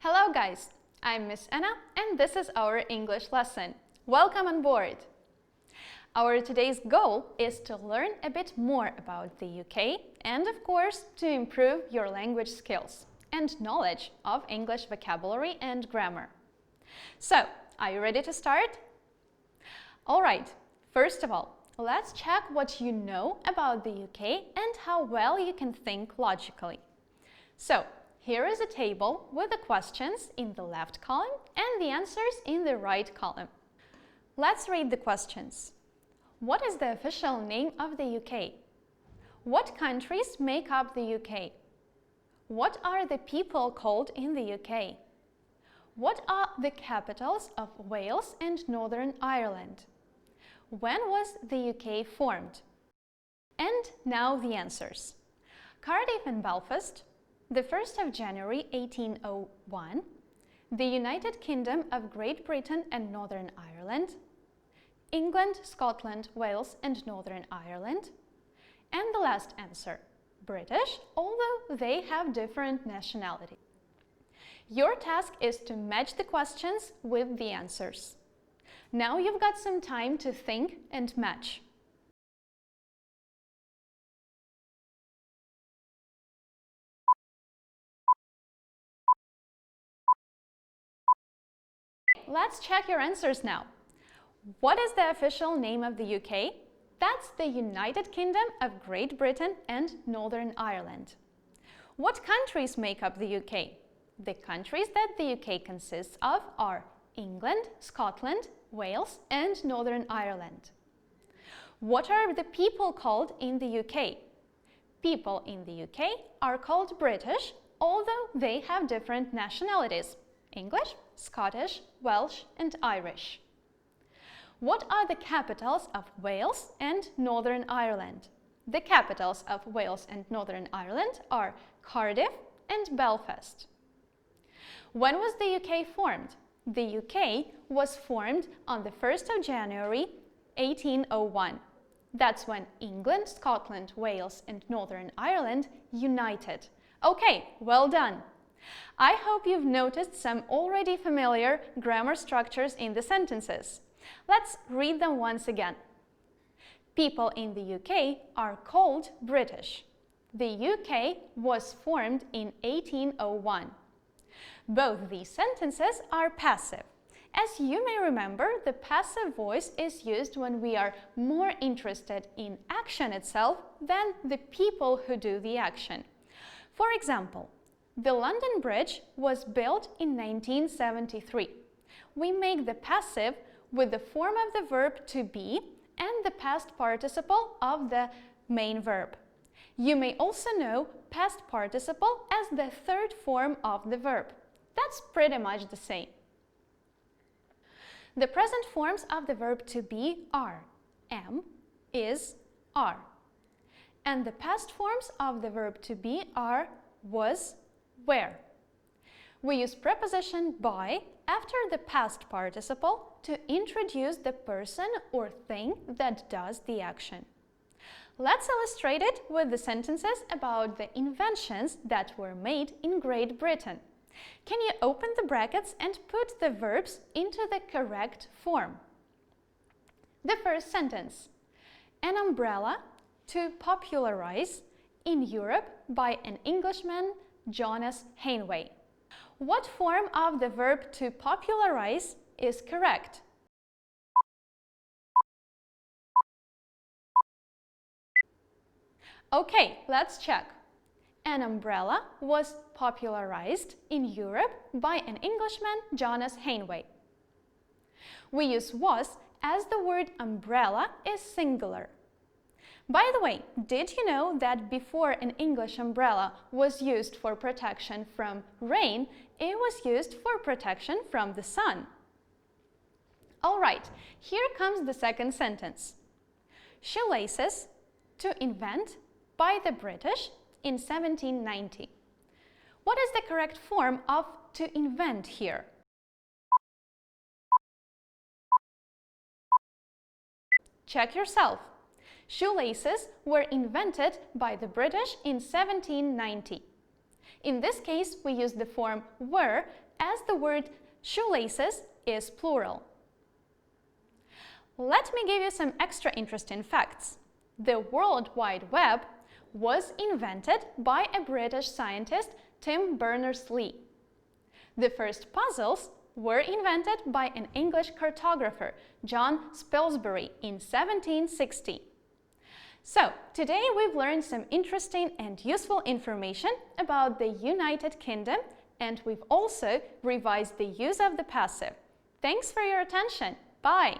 Hello guys, I'm Miss Anna and this is our English lesson. Welcome on board! Our today's goal is to learn a bit more about the UK and of course to improve your language skills and knowledge of English vocabulary and grammar. So, are you ready to start? Alright, first of all, let's check what you know about the UK and how well you can think logically. So, here is a table with the questions in the left column and the answers in the right column. Let's read the questions. What is the official name of the UK? What countries make up the UK? What are the people called in the UK? What are the capitals of Wales and Northern Ireland? When was the UK formed? And now the answers. Cardiff and Belfast, the 1st of January 1801, the United Kingdom of Great Britain and Northern Ireland, England, Scotland, Wales and Northern Ireland, and the last answer, British, although they have different nationality. Your task is to match the questions with the answers. Now you've got some time to think and match. Let's check your answers now. What is the official name of the UK? That's the United Kingdom of Great Britain and Northern Ireland. What countries make up the UK? The countries that the UK consists of are England, Scotland, Wales and Northern Ireland. What are the people called in the UK? People in the UK are called British, although they have different nationalities English, Scottish, Welsh and Irish. What are the capitals of Wales and Northern Ireland? The capitals of Wales and Northern Ireland are Cardiff and Belfast. When was the UK formed? The UK was formed on the 1st of January 1801. That's when England, Scotland, Wales and Northern Ireland united. Okay, well done! I hope you've noticed some already familiar grammar structures in the sentences. Let's read them once again. People in the UK are called British. The UK was formed in 1801. Both these sentences are passive. As you may remember, the passive voice is used when we are more interested in action itself than the people who do the action. For example, the London Bridge was built in 1973. We make the passive with the form of the verb to be and the past participle of the main verb. You may also know past participle as the third form of the verb. That's pretty much the same. The present forms of the verb to be are am, is, are. And the past forms of the verb to be are was, where. We use preposition by after the past participle to introduce the person or thing that does the action. Let's illustrate it with the sentences about the inventions that were made in Great Britain. Can you open the brackets and put the verbs into the correct form? The first sentence. An umbrella to popularize in Europe by an Englishman Jonas Heinway. What form of the verb to popularize is correct? Okay, let's check. An umbrella was popularized in Europe by an Englishman, Jonas Heinway. We use was as the word umbrella is singular. By the way, did you know that before an English umbrella was used for protection from rain, it was used for protection from the sun? All right, here comes the second sentence. Shoelaces to invent by the British in 1790. What is the correct form of to invent here? Check yourself. Shoelaces were invented by the British in 1790. In this case, we use the form were as the word shoelaces is plural. Let me give you some extra interesting facts. The World Wide Web was invented by a British scientist, Tim Berners-Lee. The first puzzles were invented by an English cartographer, John Spilsbury, in 1760. So, today we've learned some interesting and useful information about the United Kingdom and we've also revised the use of the passive. Thanks for your attention. Bye!